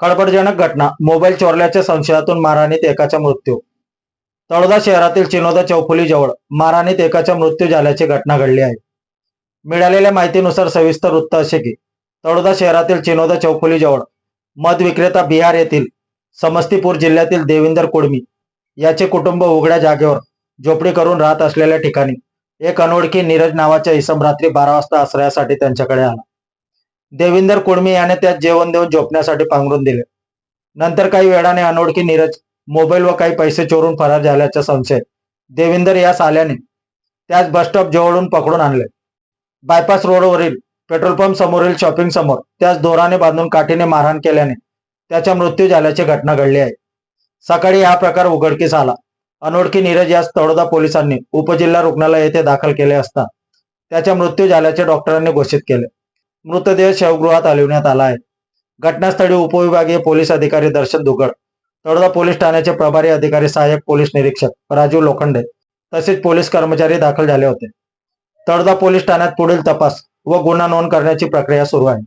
खळबळजनक घटना. मोबाईल चोरल्याच्या संशयातून मारहाणीत एकाचा मृत्यू. तळोदा शहरातील चिनोदा चौफुली जवळ मारहाणीत एकाचा मृत्यू झाल्याची घटना घडली आहे. मिळालेल्या माहितीनुसार सविस्तर वृत्त असे की तळोदा शहरातील चिनोदा चौफुली जवळ मध विक्रेता बिहार येथील समस्तीपूर जिल्ह्यातील देविंदर कुडमी याचे कुटुंब उघड्या जागेवर झोपडी करून राहत असलेल्या ठिकाणी एक अनोळखी नीरज नावाच्या इसम रात्री बारा वाजता आश्रयासाठी त्यांच्याकडे आला. देविंदर कुडमी याने त्यात जेवण देऊन झोपण्यासाठी पांघरून दिले. नंतर काही वेळाने अनोळखी नीरज मोबाईल व काही पैसे चोरून फरार झाल्याचा संशय देविंदर यास आल्याने त्याच बसस्टॉप जवळून पकडून आणले. बायपास रोडवरील पेट्रोल पंप समोरील शॉपिंग समोर त्याच दोराने बांधून काठीने मारहाण केल्याने त्याचा मृत्यू झाल्याची घटना घडली आहे. सकाळी हा प्रकार उघडकीस आला. अनोळखी नीरज यास तळोदा पोलिसांनी उपजिल्हा रुग्णालय येथे दाखल केले असता त्याचा मृत्यू झाल्याचे डॉक्टरांनी घोषित केले. मृतदेह शवगृहात हलविण्यात आला आहे. घटनास्थळी उपविभागीय पोलीस अधिकारी दर्शन दुगड तळोदा पोलीस ठाण्याचे प्रभारी अधिकारी सहाय्यक पोलीस निरीक्षक राजू लोखंडे तसेच पोलीस कर्मचारी दाखल झाले होते. तळोदा पोलीस ठाण्यात पुढील तपास व गुन्हा नोंद करण्याची प्रक्रिया सुरू आहे.